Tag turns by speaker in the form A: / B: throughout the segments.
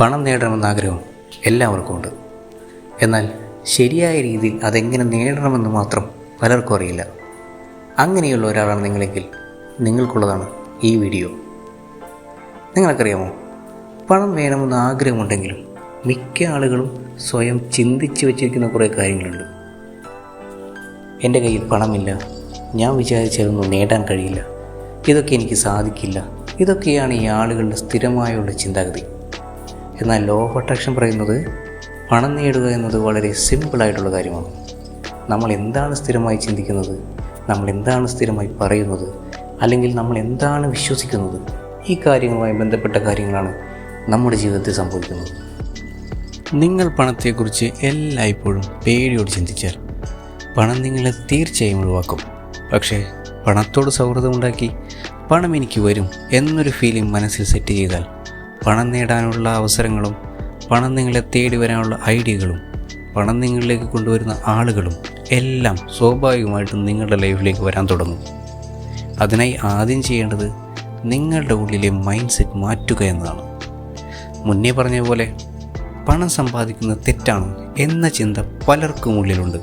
A: പണം നേടണമെന്ന ആഗ്രഹം എല്ലാവർക്കും ഉണ്ട്. എന്നാൽ ശരിയായ രീതിയിൽ അതെങ്ങനെ നേടണമെന്ന് മാത്രം പലർക്കും അറിയില്ല. അങ്ങനെയുള്ള ഒരാളാണ് നിങ്ങളെങ്കിൽ നിങ്ങൾക്കുള്ളതാണ് ഈ വീഡിയോ. നിങ്ങൾക്കറിയാമോ? പണം വേണമെന്ന് ആഗ്രഹമുണ്ടെങ്കിലും മിക്ക ആളുകളും സ്വയം ചിന്തിച്ച് വെച്ചിരിക്കുന്ന കുറേ കാര്യങ്ങളുണ്ട്. എന്റെ കയ്യിൽ പണമില്ല. ഞാൻ വിചാരിച്ചതൊന്നും നേടാൻ കഴിയില്ല. ഇതൊക്കെ എനിക്ക് സാധിക്കില്ല. ഇതൊക്കെയാണ് ഈ ആളുകളുടെ സ്ഥിരമായുള്ള ചിന്താഗതി. എന്നാൽ ലോ ഓഫ് അട്രാക്ഷൻ പറയുന്നത് പണം നേടുക എന്നത് വളരെ സിമ്പിളായിട്ടുള്ള കാര്യമാണ്. നമ്മൾ എന്താണ് സ്ഥിരമായി ചിന്തിക്കുന്നത്? നമ്മൾ എന്താണ് സ്ഥിരമായി പറയുന്നത്? അല്ലെങ്കിൽ നമ്മൾ എന്താണ് വിശ്വസിക്കുന്നത്? ഈ കാര്യങ്ങളുമായി ബന്ധപ്പെട്ട കാര്യങ്ങളാണ് നമ്മുടെ ജീവിതത്തിൽ സംഭവിക്കുന്നത്. നിങ്ങൾ പണത്തെക്കുറിച്ച് എല്ലായ്പ്പോഴും പേടിയോട് ചിന്തിച്ചാൽ പണം നിങ്ങളെ തീർച്ചയായും ഒഴിവാക്കും. പക്ഷേ പണത്തോട് സൗഹൃദമുണ്ടാക്കി പണം എനിക്ക് വരും എന്നൊരു ഫീലിംഗ് മനസ്സിൽ സെറ്റ് ചെയ്താൽ പണം നേടാനുള്ള അവസരങ്ങളും പണം നിങ്ങളെ തേടി വരാനുള്ള ഐഡിയകളും പണം നിങ്ങളിലേക്ക് കൊണ്ടുവരുന്ന ആളുകളും എല്ലാം സ്വാഭാവികമായിട്ടും നിങ്ങളുടെ ലൈഫിലേക്ക് വരാൻ തുടങ്ങും. അതിനായി ആദ്യം ചെയ്യേണ്ടത് നിങ്ങളുടെ ഉള്ളിലെ മൈൻഡ് സെറ്റ് മാറ്റുക എന്നതാണ്. മുന്നേ പറഞ്ഞ പോലെ പണം സമ്പാദിക്കുന്നത് തെറ്റാണ് എന്ന ചിന്ത പലർക്കും ഉള്ളിലുണ്ട്.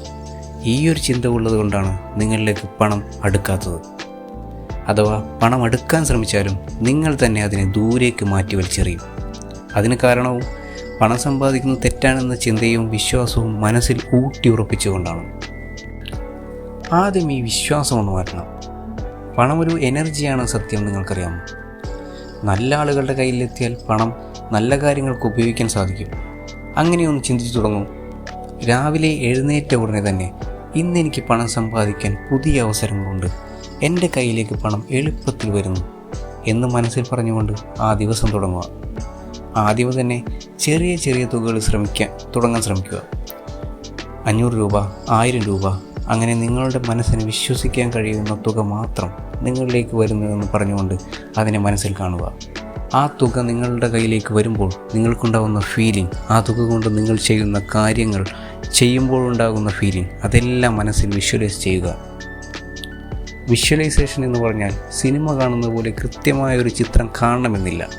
A: ഈ ഒരു ചിന്ത ഉള്ളത് കൊണ്ടാണ് നിങ്ങളിലേക്ക് പണം അടുക്കാത്തത്. അഥവാ പണം അടുക്കാൻ ശ്രമിച്ചാലും നിങ്ങൾ തന്നെ അതിനെ ദൂരേക്ക് മാറ്റി വലിച്ചെറിയും. അതിന് കാരണവും പണം സമ്പാദിക്കുന്നത് തെറ്റാണെന്ന ചിന്തയും വിശ്വാസവും മനസ്സിൽ ഊട്ടി ഉറപ്പിച്ചുകൊണ്ടാണ്. ആദ്യം ഈ വിശ്വാസം ഒന്ന് മാറ്റണം. പണം ഒരു എനർജിയാണ് സത്യം നിങ്ങൾക്കറിയാമോ നല്ല ആളുകളുടെ കയ്യിലെത്തിയാൽ പണം നല്ല കാര്യങ്ങൾക്ക് ഉപയോഗിക്കാൻ സാധിക്കും. അങ്ങനെയൊന്ന് ചിന്തിച്ചു തുടങ്ങും. രാവിലെ എഴുന്നേറ്റ ഉടനെ തന്നെ ഇന്ന് എനിക്ക് പണം സമ്പാദിക്കാൻ പുതിയ അവസരങ്ങളുണ്ട്. എന്റെ കയ്യിലേക്ക് പണം എളുപ്പത്തിൽ വരുന്നു എന്ന് മനസ്സിൽ പറഞ്ഞുകൊണ്ട് ആ ദിവസം തുടങ്ങുക. ആദ്യം തന്നെ ചെറിയ ചെറിയ തുകകൾ ശ്രമിക്കാൻ തുടങ്ങാൻ ശ്രമിക്കുക. അഞ്ഞൂറ് രൂപ ആയിരം രൂപ അങ്ങനെ നിങ്ങളുടെ മനസ്സിന് വിശ്വസിക്കാൻ കഴിയുന്ന തുക മാത്രം നിങ്ങളിലേക്ക് വരുന്നതെന്ന് പറഞ്ഞുകൊണ്ട് അതിനെ മനസ്സിൽ കാണുക. ആ തുക നിങ്ങളുടെ കയ്യിലേക്ക് വരുമ്പോൾ നിങ്ങൾക്കുണ്ടാകുന്ന ഫീലിംഗ് ആ തുക കൊണ്ട് നിങ്ങൾ ചെയ്യുന്ന കാര്യങ്ങൾ ചെയ്യുമ്പോഴുണ്ടാകുന്ന ഫീലിംഗ് അതെല്ലാം മനസ്സിൽ വിഷ്വലൈസ് ചെയ്യുക. വിഷ്വലൈസേഷൻ എന്ന് പറഞ്ഞാൽ സിനിമ കാണുന്ന പോലെ കൃത്യമായ ഒരു ചിത്രം കാണണമെന്നില്ല.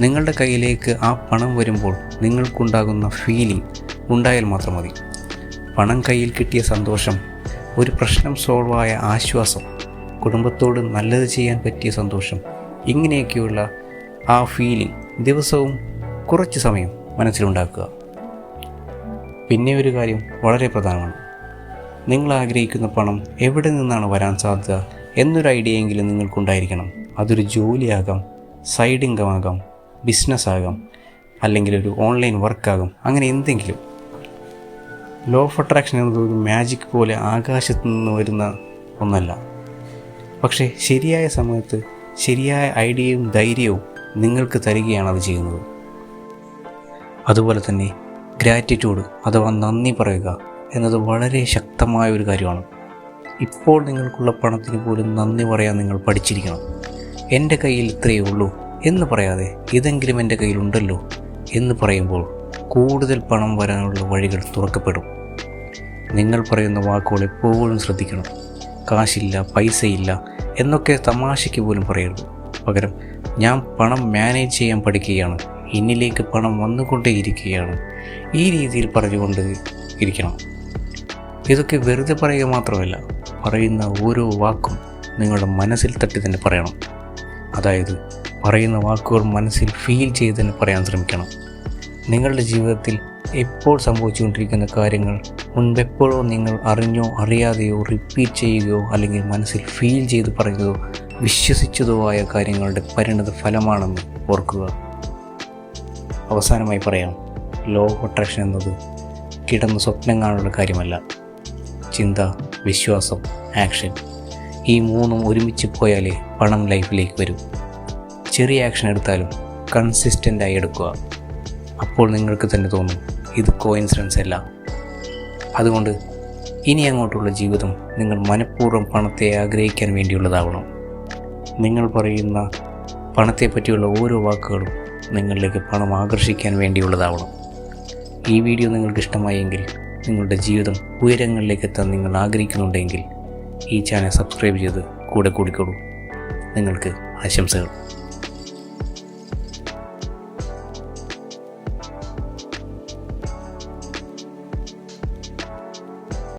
A: നിങ്ങളുടെ കയ്യിലേക്ക് ആ പണം വരുമ്പോൾ നിങ്ങൾക്കുണ്ടാകുന്ന ഫീലിംഗ് ഉണ്ടായാൽ മാത്രം മതി. പണം കയ്യിൽ കിട്ടിയ സന്തോഷം ഒരു പ്രശ്നം സോൾവായ ആശ്വാസം കുടുംബത്തോട് നല്ലത് ചെയ്യാൻ പറ്റിയ സന്തോഷം ഇങ്ങനെയൊക്കെയുള്ള ആ ഫീലിംഗ് ദിവസവും കുറച്ച് സമയം മനസ്സിലുണ്ടാക്കുക. പിന്നെ ഒരു കാര്യം വളരെ പ്രധാനമാണ്. നിങ്ങൾ ആഗ്രഹിക്കുന്ന പണം എവിടെ നിന്നാണ് വരാൻ സാധ്യത എന്നൊരു ഐഡിയ ഐഡിയയെങ്കിലും നിങ്ങൾക്കുണ്ടായിരിക്കണം. അതൊരു ജോലിയാകാം സൈഡ് ഇൻകം ആകാം ബിസിനസ് ആകാം അല്ലെങ്കിൽ ഒരു ഓൺലൈൻ വർക്കാകും അങ്ങനെ എന്തെങ്കിലും. ലോ ഓഫ് അട്രാക്ഷൻ എന്നത് ഒരു മാജിക് പോലെ ആകാശത്ത് നിന്ന് വരുന്ന ഒന്നല്ല. പക്ഷേ ശരിയായ സമയത്ത് ശരിയായ ഐഡിയയും ധൈര്യവും നിങ്ങൾക്ക് തരികയാണ് അത് ചെയ്യുന്നത്. അതുപോലെ തന്നെ ഗ്രാറ്റിറ്റ്യൂഡ് അഥവാ നന്ദി പറയുക. എന്നത് വളരെ ശക്തമായ ഒരു കാര്യമാണ്. ഇപ്പോൾ നിങ്ങൾക്കുള്ള പണത്തിന് പോലും നന്ദി പറയാൻ നിങ്ങൾ പഠിച്ചിരിക്കണം. എന്റെ കയ്യിൽ ഇത്രയേ ഉള്ളൂ എന്ന് പറയാതെ ഇതെങ്കിലും എന്റെ കയ്യിലുണ്ടല്ലോ എന്ന് പറയുമ്പോൾ കൂടുതൽ പണം വരാനുള്ള വഴികൾ തുറക്കപ്പെടും. നിങ്ങൾ പറയുന്ന വാക്കുകൾ എപ്പോഴും ശ്രദ്ധിക്കണം. കാശില്ല പൈസയില്ല എന്നൊക്കെ തമാശയ്ക്ക് പോലും പറയരുത്. പകരം ഞാൻ പണം മാനേജ് ചെയ്യാൻ പഠിക്കുകയാണ്. ഇന്നിലേക്ക് പണം വന്നുകൊണ്ടേയിരിക്കുകയാണ് ഈ രീതിയിൽ പറഞ്ഞുകൊണ്ട് ഇരിക്കണം. ഇതൊക്കെ വെറുതെ പറയുക മാത്രമല്ല പറയുന്ന ഓരോ വാക്കും നിങ്ങളുടെ മനസ്സിൽ തട്ടി തന്നെ പറയണം. അതായത് പറയുന്ന വാക്കുകൾ മനസ്സിൽ ഫീൽ ചെയ്ത് തന്നെ പറയാൻ ശ്രമിക്കണം. നിങ്ങളുടെ ജീവിതത്തിൽ എപ്പോൾ സംഭവിച്ചുകൊണ്ടിരിക്കുന്ന കാര്യങ്ങൾ മുൻപെപ്പോഴോ നിങ്ങൾ അറിഞ്ഞോ അറിയാതെയോ റിപ്പീറ്റ് ചെയ്യുകയോ അല്ലെങ്കിൽ മനസ്സിൽ ഫീൽ ചെയ്ത് പറയുകയോ വിശ്വസിച്ചതോ ആയ കാര്യങ്ങളുടെ പരിണത ഫലമാണെന്ന് ഓർക്കുക. അവസാനമായി പറയാം ലോ അട്രാക്ഷൻ എന്നത് കിടന്ന് സ്വപ്നം കാണാനുള്ള കാര്യമല്ല. ചിന്ത വിശ്വാസം ആക്ഷൻ ഈ മൂന്നും ഒരുമിച്ച് പോയാലേ പണം ലൈഫിലേക്ക് വരും. ചെറിയ ആക്ഷൻ എടുത്താലും കൺസിസ്റ്റന്റായി എടുക്കുക. അപ്പോൾ നിങ്ങൾക്ക് തന്നെ തോന്നും ഇത് കോയിൻസിഡൻസ് അല്ല. അതുകൊണ്ട് ഇനി അങ്ങോട്ടുള്ള ജീവിതം നിങ്ങൾ മനഃപൂർവം പണത്തെ ആഗ്രഹിക്കാൻ വേണ്ടിയുള്ളതാവണം. നിങ്ങൾ പറയുന്ന പണത്തെ പറ്റിയുള്ള ഓരോ വാക്കുകളും നിങ്ങളിലേക്ക് പണം ആകർഷിക്കാൻ വേണ്ടിയുള്ളതാവണം. ഈ വീഡിയോ നിങ്ങൾക്ക് ഇഷ്ടമായെങ്കിൽ നിങ്ങളുടെ ജീവിതം ഉയരങ്ങളിലേക്ക് എത്താൻ നിങ്ങൾ ആഗ്രഹിക്കുന്നുണ്ടെങ്കിൽ ഈ ചാനൽ സബ്സ്ക്രൈബ് ചെയ്ത് കൂടെ കൂടിക്കോളൂ. നിങ്ങൾക്ക് ആശംസകൾ.